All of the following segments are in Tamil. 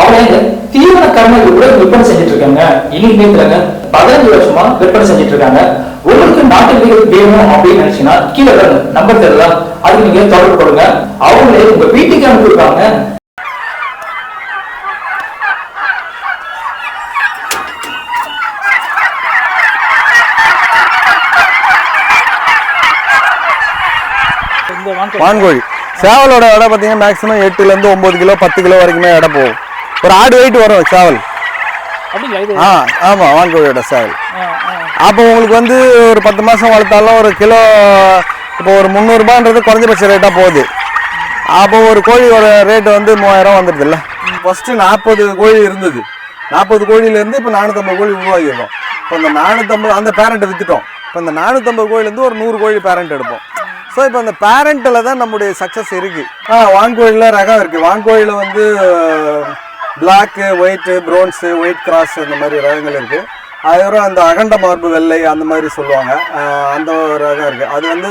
அவங்க தீவிர கர்மங்கள் கூட விற்பனை செஞ்சுட்டு இருக்காங்க இன்னைக்கு நேரத்துலங்க பதினஞ்சு வருஷமா விற்பனை செஞ்சுட்டு இருக்காங்க உங்களுக்கு நாட்டு விதைகள் வேணும் அப்படின்னு நினைச்சீங்கன்னா கீழே நம்பர் தெரியலாம் அதுக்கு நீங்க தொடர்பு கொடுங்க. அவங்களே உங்க வீட்டுக்கு அனுப்பிடுவாங்க வான்கோழி சேவலோட எடை பார்த்தீங்கன்னா மேக்ஸிமம் எட்டுலேருந்து ஒம்பது கிலோ பத்து கிலோ வரைக்குமே எடை போகும். ஒரு ஆடு வெயிட் வரும் சேவல். ஆ ஆமாம் வான்கோழியோட சேவல். அப்போ உங்களுக்கு வந்து ஒரு பத்து மாதம் வளர்த்தாலும் ஒரு கிலோ இப்போ ஒரு முந்நூறுபான்றது குறைஞ்சபட்ச ரேட்டாக போகுது. அப்போ ஒரு கோழியோட ரேட்டு வந்து மூவாயிரம் வந்துடுது இல்லை ஃபஸ்ட்டு நாற்பது கோழி இருந்தது. நாற்பது கோழியிலேருந்து இப்போ நானூற்றம்பது கோழி உருவாகியிருக்கோம். இப்போ இந்த நானூற்றம்பது அந்த பேரண்ட்டை விற்றுட்டோம் இப்போ இந்த நானூற்றம்பது கோழிலேருந்து ஒரு நூறு கோழி பேரண்ட் எடுப்போம். ஸோ இப்போ அந்த பேரண்ட்டில் தான் நம்முடைய சக்ஸஸ் இருக்குது ஆ வான்கோழியில் ரகம் இருக்குது வான்கோழியில் வந்து black white browns white cross இந்த மாதிரி ரகங்கள் இருக்குது அதுக்கப்புறம் அந்த அகண்ட மார்பு வெள்ளை அந்த மாதிரி சொல்லுவாங்க. அந்த ஒரு ரகம் இருக்குது அது வந்து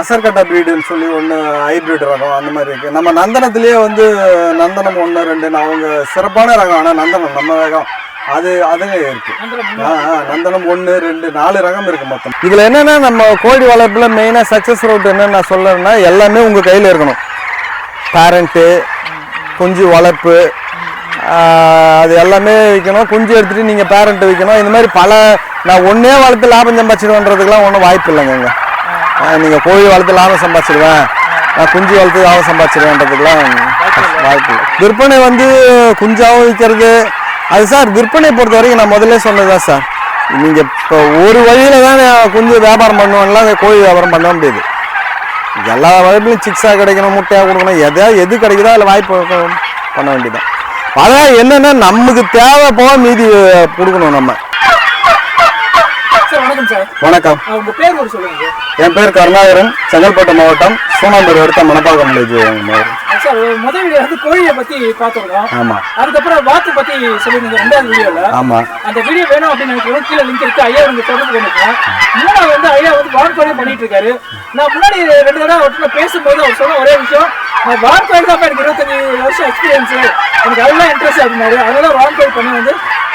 அசர்கட்டா ப்ரீடுன்னு சொல்லி ஒன்று ஹைப்ரிட் ரகம் அந்த மாதிரி இருக்குது நம்ம நந்தனத்திலேயே வந்து நந்தனம் ஒன்று ரெண்டுன்னு அவங்க சிறப்பான ரகம். ஆனால் நந்தனம் நம்ம ரகம். அது அதுங்க இருக்குது ஆ, ஆ, நந்தனம் ஒன்று ரெண்டு நாலு ரகம் இருக்குது மொத்தம். இதில் என்னென்னா நம்ம கோழி வளர்ப்பில் மெயினாக சக்ஸஸ் ரூட் என்னன்னு நான் சொல்லுறேன்னா எல்லாமே உங்கள் கையில் இருக்கணும். பேரண்ட்டு குஞ்சு வளர்ப்பு அது எல்லாமே விற்கணும். குஞ்சு எடுத்துகிட்டு நீங்கள் பேரண்ட்டு விற்கணும். இந்த மாதிரி பல நான் ஒன்றே வளர்த்து லாபம் சம்பாதிச்சிடுவேன்றதுக்கெலாம் ஒன்றும் வாய்ப்பு இல்லைங்க இங்கே நீங்கள் கோழி வளர்த்து லாபம் சம்பாதிச்சிடுவேன் நான் குஞ்சு வளர்த்து லாபம் சம்பாதிச்சிடுவேன்றதுக்கெலாம் வாய்ப்பு இல்லை. விற்பனை வந்து குஞ்சாகவும் விற்கிறது. அது சார் விற்பனை பொறுத்த வரைக்கும் நான் முதல்ல சொன்னதுதான் சார். நீங்கள் இப்போ ஒரு வழியில் தான் குஞ்சு வியாபாரம் பண்ணுவோம்லாம் கோழி வியாபாரம் பண்ண முடியாது எல்லா வாய்ப்புலையும் சிக்ஸாக கிடைக்கணும் முட்டையாக கொடுக்கணும் எதா எது கிடைக்குதோ அதில் வாய்ப்பு பண்ண வேண்டியதான் அதான் என்னென்னா நமக்கு தேவை போக மீதி கொடுக்கணும் நம்ம. வணக்கம் சார். வணக்கம். உங்க பேர் ஒரு சொல்லுங்க என் பேர் கருணாகரன். செங்கல்பட்டு மாவட்டம் சூனாம்பேர் அடுத்த மணப்பாக்கம் வில்லேஜ் சார் முதல் வீடியோ வந்து கோழியை பத்தி பார்த்துருக்கோம் ஆமாம் அதுக்கப்புறம் வாத்து பத்தி சொல்லிருந்தீங்க ரெண்டாவது வீடியோல ஆமாம் அந்த வீடியோ வேணும் அப்படின்னு நினைக்கிறோம் கீழே லிங்க் இருக்கு. ஐயா உங்க தொடர்பு பண்ணிக்கலாம் மூணாவது வந்து ஐயா வந்து வான்கோழி பண்ணிட்டு இருக்காரு. நான் முன்னாடி ரெண்டு தடவை அவர்கிட்ட பேசும்போது அவர் சொன்ன ஒரே விஷயம் நான் வான்கோழி தான் எனக்கு இருபத்தஞ்சு வருஷம் எக்ஸ்பீரியன்ஸ் எனக்கு அதெல்லாம் இன்ட்ரெஸ்ட் அப்படின்னாரு. அதனால வான்கோழி பண்ணி வந்து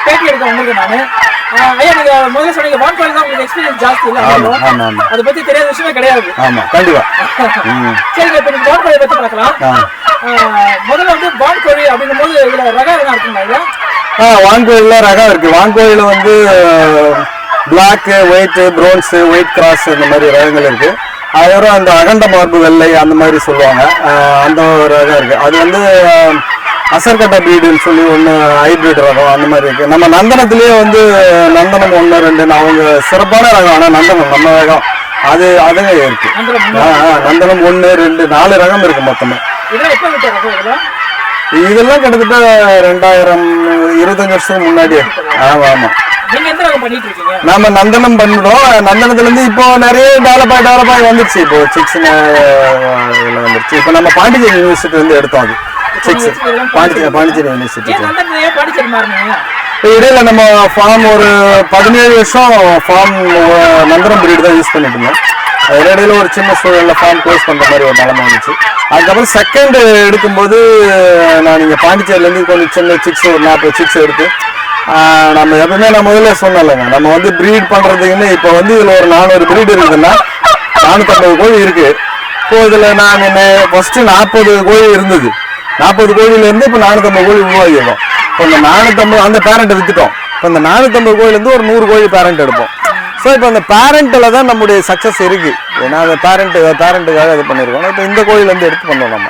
பேட்டி எடுக்க வந்திருக்கேன் நானு. ஐயா நீங்க முதல்ல சொன்னீங்க வான்கோழி தான் உங்களுக்கு எக்ஸ்பீரியன்ஸ் ஜாஸ்தி இல்லை. அதை பத்தி தெரியாத விஷயமே கிடையாது. ஆமாம் கண்டிப்பாக ம். சரிங்க இப்போ நீங்க வான்கோழி பத்தி பார்க்கலாம். முதல்ல வந்து வான்கோழி அப்படின்னும் போது இதுல ரகம் எதனா இருக்குங்களா ஐயா? ஆ வான்கோழியில் ரகம் இருக்குது வான்கோழியில் வந்து black white browns white cross இந்த மாதிரி ரகங்கள் இருக்குது அதுக்கப்புறம் அந்த அகண்ட மார்பு வெள்ளை அந்த மாதிரி சொல்லுவாங்க. அந்த ஒரு ரகம் இருக்குது அது வந்து அசர்கட்டா பிரீடுன்னு சொல்லி ஒன்று ஹைப்ரிட் ரகம் அந்த மாதிரி இருக்குது நம்ம நந்தனத்திலேயே வந்து நந்தனம் ஒன்று ரெண்டுன்னு அவங்க சிறப்பான ரகம். ஆனால் நந்தனம் நம்ம ரகம் அது அதுங்க இருக்குது நந்தனம் ஒன்று ரெண்டு நாலு ரகம் இருக்குது மொத்தமாக இதெல்லாம் கிட்டத்தட்ட ரெண்டாயிரம் இருபத்தஞ்சு வருஷத்துக்கு முன்னாடி ஆமா ஆமா. நீங்க எந்த ரகம் பண்ணிட்டு இருக்கீங்க? நாம நந்தனம் பண்ணிடுவோம் நந்தனத்துல இருந்து இப்போ நிறைய டெவலப் ஆகி டெவலப் ஆகி வந்துருச்சு. இப்போ சிக்ஸ்னு இதுல வந்துருச்சு. இப்போ நம்ம பாண்டிச்சேரி யூனிவர்சிட்டி வந்து எடுத்தோம் அது. சிக்ஸ் பாண்டிச்சேரி பாண்டிச்சேரி யூனிவர்சிட்டி இப்போ இடையில நம்ம ஃபார்ம் ஒரு பதினேழு வருஷம் ஃபார்ம் நந்தனம் பிரீடு தான் யூஸ் பண்ணிட்டு இருந்தோம். இடையில ஒரு சின்ன சூழல்ல ஃபார்ம் க்ளோஸ் பண்ற மாதிரி ஒரு நிலைமை வந்துச்சு. அதுக்கப்புறம் செகண்ட் எடுக்கும்போது நான் இங்க பாண்டிச்சேரியிலேருந்து கொஞ்சம் சின்ன சிக்ஸ் ஒரு நாற்பது சிக்ஸ் எடுத்து நம்ம எப்பவுமே நான் முதல்ல சொன்னலைங்க நம்ம வந்து ப்ரீட் பண்றதுக்குன்னு இப்போ வந்து இதுல ஒரு நானூறு ப்ரீட் இருக்குதுன்னா நானூற்றம்பது கோழி இருக்கு. இப்போ இதுல நான் என்ன ஃபர்ஸ்ட் நாற்பது கோழி இருந்தது. நாற்பது கோழியிலேருந்து இப்போ நானூற்றம்பது கோழி உருவாகியிருக்கோம். இப்போ இந்த நானூற்றம்பது அந்த பேரண்ட்டை வித்துட்டோம். இப்போ இந்த நானூற்றம்பது கோழிலேருந்து ஒரு நூறு கோழி பேரண்ட் எடுப்போம். ஸோ இப்போ அந்த பேரண்ட்டில் தான் நம்முடைய சக்ஸஸ் இருக்கு. ஏன்னா அந்த பேரண்ட் பேரண்ட்டுக்காக இது பண்ணியிருக்கோம். இப்போ இந்த கோழிலேருந்து எடுத்து பண்ணோம் நம்ம.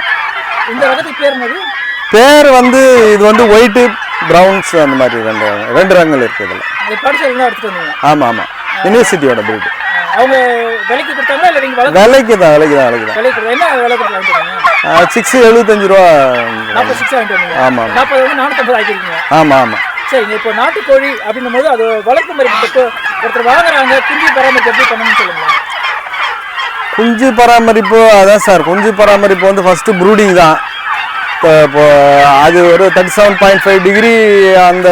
இந்த ரகத்துக்கு பேர் வந்து இது வந்து ஒயிட்டு ப்ரௌன்ஸ் அந்த மாதிரி ரெண்டு ரெண்டு ரகங்கள் இருக்குது இதில். ஆமாம் ஆமாம் யூனிவர்சிட்டியோட பிரீடு அவங்க விலைக்கு கொடுத்தாங்களா இல்லை நீங்கள் விலைக்கு தான் விலைக்கு தான் விலைக்கு தான் கொடுத்தா என்ன விலை கொடுத்து வாங்கிட்டு வந்தீங்க? சிக்ஸ் எழுபத்தஞ்சு ரூபா. நாற்பது சிக்ஸ் வாங்கிட்டு வந்தீங்க. ஆமாம் நாற்பது வந்து நானூற்றம்பது ஆக்கிருக்கீங்க. ஆமாம் ஆமாம் சரிங்க இப்போ நாட்டுக்கோழி அப்படின்னும் போது அது வளர்ப்பு முறை ஒருத்தர் வாங்குறாங்க குஞ்சு பராமரிப்பு எப்படி பண்ணணும்னு சொல்லுங்களேன். குஞ்சு பராமரிப்பு அதான் சார். குஞ்சு பராமரிப்பு வந்து ஃபஸ்ட்டு ப்ரூடிங் தான். இப்போ இப்போ அது ஒரு thirty seven point five degree அந்த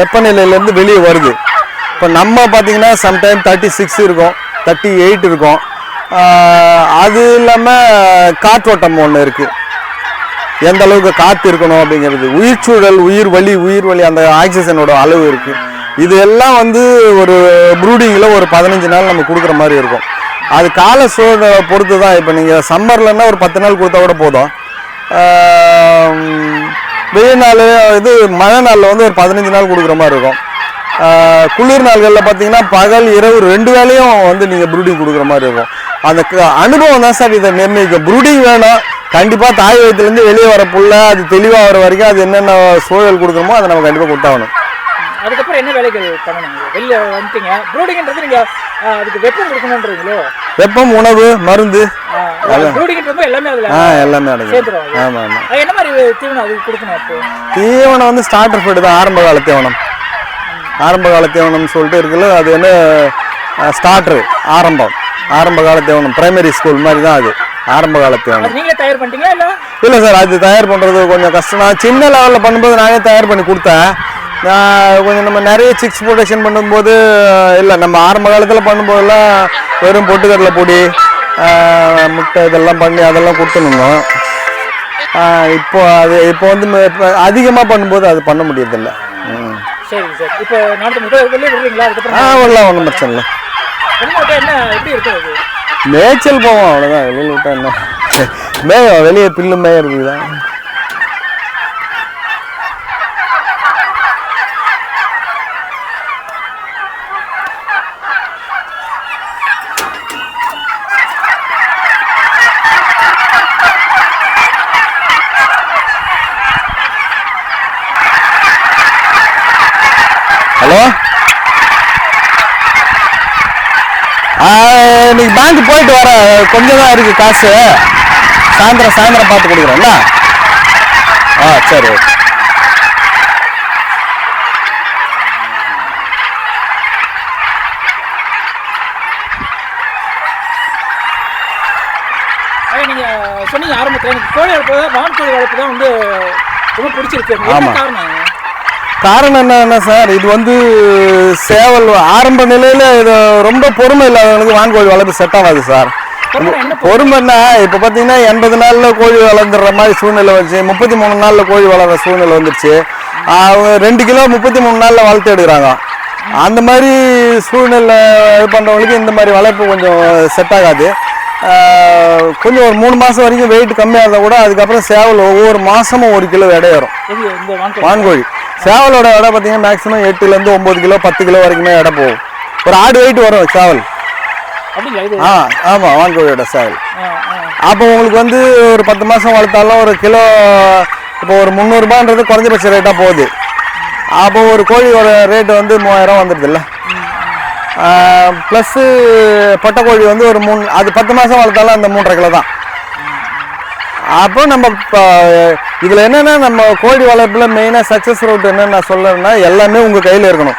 வெப்பநிலையிலேருந்து வெளியே வருது. இப்போ நம்ம பார்த்தீங்கன்னா சம்டைம் தேர்ட்டி சிக்ஸ் இருக்கும். தேர்ட்டி எயிட் இருக்கும் அது இல்லாமல் காற்றோட்டம் ஒன்று இருக்குது எந்த அளவுக்கு காற்று இருக்கணும் அப்படிங்கிறது. உயிர் சூழல் உயிர் வலி உயிர் வலி அந்த ஆக்சிஜனோட அளவு இருக்குது இது எல்லாம் வந்து ஒரு ப்ரூடிங்கில் ஒரு பதினஞ்சு நாள் நம்ம கொடுக்குற மாதிரி இருக்கும். அது கால சூழலை பொறுத்து தான் இப்போ நீங்கள் சம்மர்லன்னா ஒரு பத்து நாள் கொடுத்தா கூட போதும். வெயில் நாள் இது மழை நாளில் வந்து ஒரு பதினஞ்சு நாள் கொடுக்குற மாதிரி இருக்கும். குளிர் நாள்களில் பார்த்தீங்கன்னா பகல் இரவு ரெண்டு வேளையும் வந்து நீங்கள் ப்ரூடிங் கொடுக்குற மாதிரி இருக்கும். அந்த அனுபவம் தான் சார் இதை நிர்ணயிக்கும். ப்ரூடிங் வேணும். கண்டிப்பாக தாய் வயிற்றுலேருந்து வெளியே வர புள்ள அது தெளிவாக வர வரைக்கும் அது என்னென்ன சூழல் கொடுக்கணுமோ அதை நம்ம கண்டிப்பாக கொடுத்தாகணும். அதுக்கப்புறம் என்ன வேலைகள் பண்ணணும்? வெளில வந்துட்டீங்க. ப்ரூடிங்ன்றது நீங்க ஆ, அதுக்கு வெப்பம் கொடுக்கணுன்றீங்களோ? வெப்பம் உணவு மருந்து. தீவனம் வந்து ஸ்டார்டர் ஃபீடு தான் ஆரம்ப கால தீவனம். ஆரம்ப கால தீவனம்னு சொல்லிட்டு இருக்குல்ல அது என்ன ஸ்டார்டர் ஆரம்பம். ஆரம்ப கால தீவனம் பிரைமரி ஸ்கூல் மாதிரி தான் அது. ஆரம்ப கால தீவனம். இல்ல? சார் அது தயார் பண்ணுறது கொஞ்சம் கஷ்டம். நான் சின்ன லெவலில் பண்ணும்போது நானே தயார் பண்ணி கொடுத்தேன். நான் கொஞ்சம் நம்ம நிறைய சிக்ஸ் ப்ரொடக்ஷன் பண்ணும்போது இல்லை நம்ம ஆரம்ப காலத்தில் பண்ணும்போதெல்லாம் வெறும் பொட்டுக்கடலை பொடி முட்டை இதெல்லாம் பண்ணி அதெல்லாம் கொடுத்துருந்தோம் இப்போ அது இப்போ வந்து அதிகமாக பண்ணும்போது அது பண்ண முடியறதில்ல. ம் சரி. இப்போ முட்டை வெளியே விடுறீங்களா ஆ அதுக்கப்புறம் வரலாம் ஒன்றும் பிரச்சனை இல்லை. வெளியே என்ன எப்படி மேய்ச்சல் போவோம் அவ்வளோதான் வெளியில் விட்டா என்ன? மேயும் வெளியே பில்லு மேயறதுக்கு தான் ஹலோ? இன்னைக்கு பேங்க் போயிட்டு வர கொஞ்சம் தான் இருக்கு காசு. சாயந்தரம் சாயந்தரம் பார்த்து கொடுக்குறேன்ல ஆ சரி ஓகே. அதே நீங்க சொன்னீங்க ஆரம்பத்துல எனக்கு கோழி வளர்ப்பு தான் வான் கோழி வளர்ப்பு தான் வந்து ரொம்ப பிடிச்சிருக்கு. காரணம்? காரணம் என்னன்னா சார் இது வந்து சேவல் ஆரம்ப நிலையில இது ரொம்ப பொறுமை இல்லாதவங்களுக்கு வான்கோழி வளர்ப்பு செட் ஆகாது சார். பொறுமைன்னா இப்போ பார்த்தீங்கன்னா எண்பது நாளில் கோழி வளர்ந்துடுற மாதிரி சூழ்நிலை வந்துச்சு. முப்பத்தி மூணு நாளில் கோழி வளர்ற சூழ்நிலை வந்துருச்சு. அவங்க ரெண்டு கிலோ முப்பத்தி மூணு நாளில் வளர்த்து எடுக்கிறாங்க. அந்த மாதிரி சூழ்நிலை இது பண்ணுறவங்களுக்கு இந்த மாதிரி வளர்ப்பு கொஞ்சம் செட் ஆகாது. கொஞ்சம் ஒரு மூணு மாதம் வரைக்கும் வெயிட் கம்மியாக இருந்தால் கூட அதுக்கப்புறம் சேவல் ஒவ்வொரு மாதமும் ஒரு கிலோ கோழி. வான்கோழி சேவலோட எடை பார்த்தீங்கன்னா மேக்ஸிமம் எட்டுலேருந்து ஒம்பது கிலோ பத்து கிலோ வரைக்குமே எடை போகும். ஒரு ஆடு வெயிட் வரும் சேவல். ஆ ஆமாம் வான்கோழியோட சேவல். அப்போ உங்களுக்கு வந்து ஒரு பத்து மாதம் வளர்த்தாலும் ஒரு கிலோ இப்போ ஒரு முந்நூறுபான்றது குறைஞ்சபட்ச ரேட்டாக போகுது. அப்போ ஒரு கோழியோட ரேட்டு வந்து மூவாயிரம் வந்துடுதுல்ல. ப்ளஸ்ஸு பொட்டைக்கோழி வந்து ஒரு மூணு அது பத்து மாதம் வளர்த்தாலும் அந்த மூன்றரை கிலோ தான். அப்போ நம்ம இதில் என்னென்னா நம்ம கோழி வளர்ப்பில் மெயினாக சக்ஸஸ் ரூட் என்னன்னு நான் சொல்லுறேன்னா எல்லாமே உங்கள் கையில் இருக்கணும்.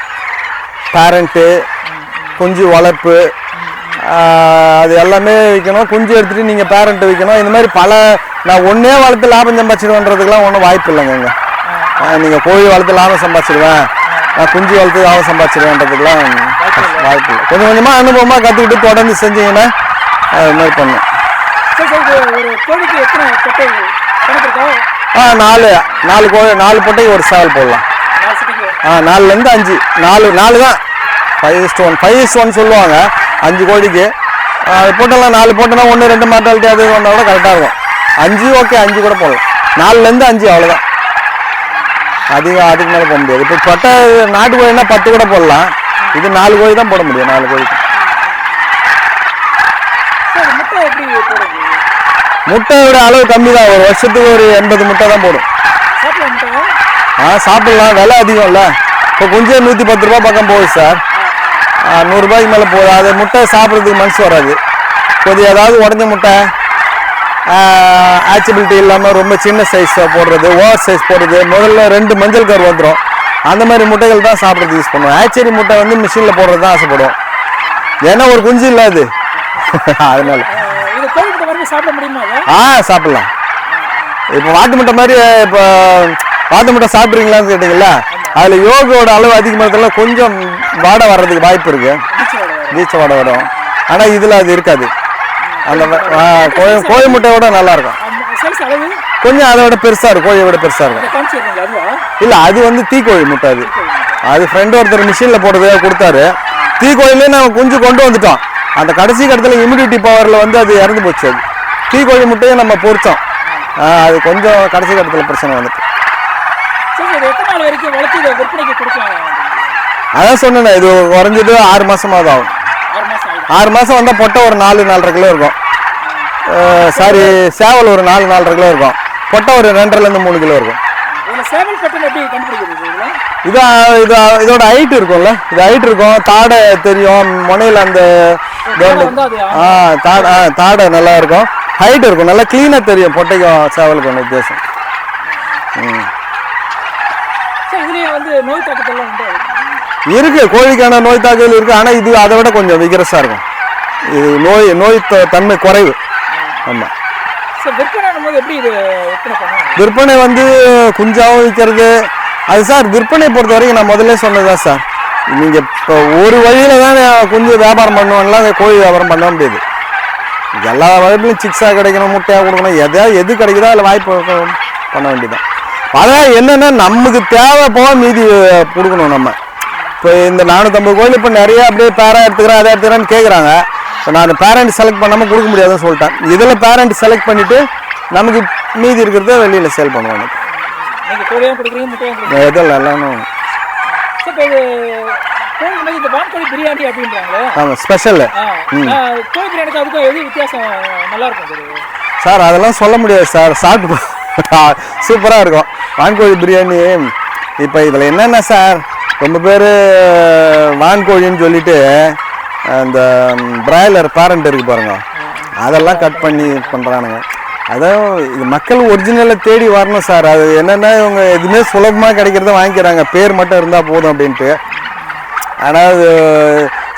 பேரண்ட்டு குஞ்சு வளர்ப்பு அது எல்லாமே விற்கணும் குஞ்சு எடுத்துகிட்டு நீங்கள் பேரண்ட்டு விற்கணும் இந்த மாதிரி பல நான் ஒன்றே வளர்த்து லாபம் சம்பாதிச்சிடுவேன்றதுக்கெலாம் ஒன்றும் வாய்ப்பு இல்லைங்க இங்கே நீங்கள் கோழி வளர்த்து லாபம் சம்பாதிச்சிடுவேன் நான் குஞ்சு வளர்த்து லாபம் சம்பாதிச்சிடுவேன்றதுக்கெலாம் வாய்ப்பு இல்லை. கொஞ்சம் கொஞ்சமாக அனுபவமாக கற்றுக்கிட்டு தொடர்ந்து செஞ்சீங்கன்னா அது மாதிரி பண்ணும் ஒரு கோழிக்கு எத்தனை கணக்கு ஆ நாலு. நாலு கோழி நாலு பொட்டைக்கு ஒரு சேவல் போடலாம். ஆ நாலுலேருந்து அஞ்சு. நாலு நாலு தான். Five is to one five is to one சொல்லுவாங்க. அஞ்சு கோழிக்கு. அது போட்டெல்லாம் நாலு போட்டோன்னா ஒன்று ரெண்டு மாட்டாலிட்டி அது வந்தால் கூட கரெக்டாக இருக்கும். அஞ்சு ஓகே அஞ்சு கூட போடலாம். நாலுலேருந்து அஞ்சு அவ்வளோதான் அதிகம் அதுக்கு மேலே போட முடியாது. இப்போ பட்டை நாட்டு கோழினா பத்து கூட போடலாம். இது நாலு கோழி தான் போட முடியும் நாலு கோழிக்கு சரி முட்டை எப்படி போடுறது முட்டையோட அளவு கம்மி தான் ஒரு வருஷத்துக்கு ஒரு எண்பது முட்டை தான் போடும். ஆ சாப்பிடலாம். விலை அதிகம்ல. இப்போ கொஞ்சம் நூற்றி பத்து ரூபா பக்கம் போகுது சார். நூறுரூபாய்க்கு மேலே போகுது. அது முட்டை சாப்பிட்றதுக்கு மனசு வராது. கொஞ்சம் ஏதாவது உடஞ்ச முட்டை ஆச்சிபிலிட்டி இல்லாமல் ரொம்ப சின்ன சைஸ் போடுறது ஓவர் சைஸ் போடுறது. முதல்ல ரெண்டு மஞ்சள் கரு வந்துடும் அந்த மாதிரி முட்டைகள் தான் சாப்பிட்றதுக்கு யூஸ் பண்ணுவோம். ஆச்சரி முட்டை வந்து மிஷினில் போடுறது தான் ஆசைப்படுவோம். ஏன்னா ஒரு குஞ்சு இல்லை அது. அதனால. சாப்பிட முடியுமா அதை? ஆ சாப்பிடலாம். இப்போ வாத்து முட்டை மாதிரி இப்போ வாத்து முட்டை சாப்பிட்றீங்களான்னு கேட்டிங்களா அதில் யோகோட அளவு அதிகமாகிறதுல கொஞ்சம் வாடை வர்றதுக்கு வாய்ப்பு இருக்கு. நீச்ச வாடை வரும். ஆனால் இதில் அது இருக்காது. அந்த ஆ, கோழி முட்டையோட நல்லா இருக்கும் கொஞ்சம் அதை விட பெருசாக இருக்கும் கோழியை விட பெருசாக இருக்கும். இல்லை அது வந்து தீக்கோழி முட்டை அது. அது ஃப்ரெண்டு ஒருத்தர் மிஷினில் போட்டதாக கொடுத்தாரு. தீக்கோழிலே நாங்கள் குஞ்சு கொண்டு வந்துட்டோம். அந்த கடைசி கட்டத்தில் இம்யூனிட்டி பவரில் வந்து அது இறந்து போச்சு அது. தீக்கோழி முட்டையை நம்ம பொறிச்சோம் அது கொஞ்சம் கடைசி கட்டத்தில் பிரச்சனை வந்துட்டு. அதான் சொன்னேன் இது குறைஞ்சது ஆறு மாசமாவது ஆகும். ஆறு மாசம் வந்தால் பொட்டை ஒரு நாலு நாலரை கிலோ இருக்கும். சாரி சேவல் ஒரு நாலு நாலரை கிலோ இருக்கும். பொட்டை ஒரு ரெண்டரைலேருந்து மூணு கிலோ இருக்கும். இது இது இதோட ஹைட் இருக்கும்ல? இது ஹைட் இருக்கும். தாடை தெரியும். முனையில் அந்த தாடை தாடை நல்லா இருக்கும். ஹைட் இருக்கும். நல்லா க்ளீனாக தெரியும். பொட்டைக்கும் சேவலுக்கு வித்தியாசம் ம். இருக்கு. கோழிக்கான நோய் தாக்குதல் இருக்கு. ஆனால் இது அதை விட கொஞ்சம் விகரஸாக இருக்கும். இது நோய் நோய் தன்மை குறைவு. ஆமாம் விற்பனை வந்து குஞ்சாவும் விற்கிறது அது சார் விற்பனை பொறுத்த வரைக்கும் நான் முதல்ல சொன்னதுதான் சார். நீங்கள் இப்போ ஒரு வழியில் தான் குஞ்சு வியாபாரம் பண்ணுவாங்கலாம் கோழி வியாபாரம் பண்ண முடியாது. எல்லா வகையிலும் சிக்ஸாக கிடைக்கணும் முட்டையாக கொடுக்கணும் எதையா எது கிடைக்குதோ அதில் வாய்ப்பு பண்ண வேண்டியதுதான் அதான் என்னென்னா நமக்கு தேவை போக மீதி கொடுக்கணும் நம்ம. இப்போ இந்த நானூற்றம்பது கோழி இப்போ நிறைய அப்படியே பேரா எடுத்துக்கிறேன் அதை எடுத்துக்கிறேன்னு கேட்குறாங்க இப்போ நான் பேரண்ட் செலக்ட் பண்ணாமல் கொடுக்க முடியாதுன்னு சொல்லிட்டேன். இதில் பேரண்ட் செலக்ட் பண்ணிவிட்டு நமக்கு மீதி இருக்கிறத வெளியில் சேல் பண்ணுவாங்க நீங்கள் கோழியாக கொடுக்குறீங்க முட்டையாக கொடுக்குறீங்க? இதில் எல்லாம். இந்த வான்கோழி பிரியாணி அப்படின்றாங்களே. ஆமாம் ஸ்பெஷலு கோழி பிரியாணிக்கு அதுக்கும் எது வித்தியாசம்? நல்லா இருக்கும் இது சார் அதெல்லாம் சொல்ல முடியாது சார். சாப்பிட்டு சூப்பராக இருக்கும். வான்கோழி பிரியாணி. இப்போ இதில் என்னென்ன சார்? ரொம்ப பேர் வான்கோழின்னு சொல்லிட்டு அந்த பிராய்லர் பேரண்ட் இருக்கு பாருங்க. அதெல்லாம் கட் பண்ணி பண்ணுறானுங்க அதான் இது மக்கள் ஒரிஜினலை தேடி வரணும் சார். அது என்னென்னா இவங்க எதுவுமே சுலபமாக கிடைக்கிறத வாங்கிக்கிறாங்க. பேர் மட்டும் இருந்தால் போதும் அப்படின்ட்டு. ஆனால் அது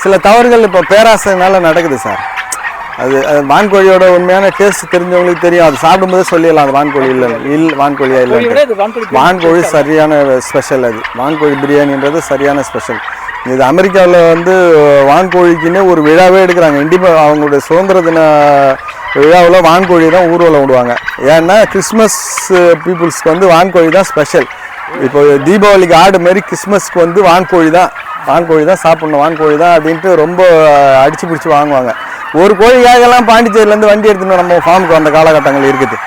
சில தவறுகள் இப்போ பேராசைனால நடக்குது சார். அது அது வான்கோழியோட உண்மையான டேஸ்ட் தெரிஞ்சவங்களுக்கு தெரியும். அது சாப்பிடும்போதே சொல்லிடலாம் அது வான்கோழி இல்லை இல் வான்கோழியா இல்லை வான்கோழி சரியான ஸ்பெஷல் அது. வான்கோழி பிரியாணின்றது சரியான ஸ்பெஷல் இது அமெரிக்காவில் வந்து வான்கோழிக்குன்னே ஒரு விழாவே எடுக்கிறாங்க. இண்டிபெ அவங்களுடைய சுதந்திர தின விழாவில் வான்கோழி தான் ஊர்வலம் விடுவாங்க. ஏன்னா கிறிஸ்மஸ் பீப்புள்ஸ்க்கு வந்து வான்கோழி தான் ஸ்பெஷல் இப்போ தீபாவளிக்கு ஆடு மாதிரி கிறிஸ்மஸ்க்கு வந்து வான்கோழி தான். வான்கோழி தான் சாப்பிடணும் வான்கோழி தான் அப்படின்ட்டு ரொம்ப அடிச்சு பிடிச்சி வாங்குவாங்க. ஒரு கோழிக்காகலாம் பாண்டிச்சேரியிலேருந்து வண்டி எடுத்துன்னு நம்ம ஃபார்முக்கு வந்த காலகட்டங்கள் இருக்குது.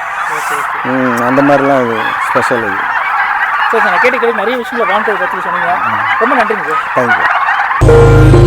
ம், அந்த மாதிரிலாம் இது ஸ்பெஷல் இது. சரி நான் கேட்டு கேட்டு நிறைய விஷயங்கள வான்கோழி பற்றி சொன்னீங்க. ரொம்ப நன்றிங்க சார். தேங்க்யூ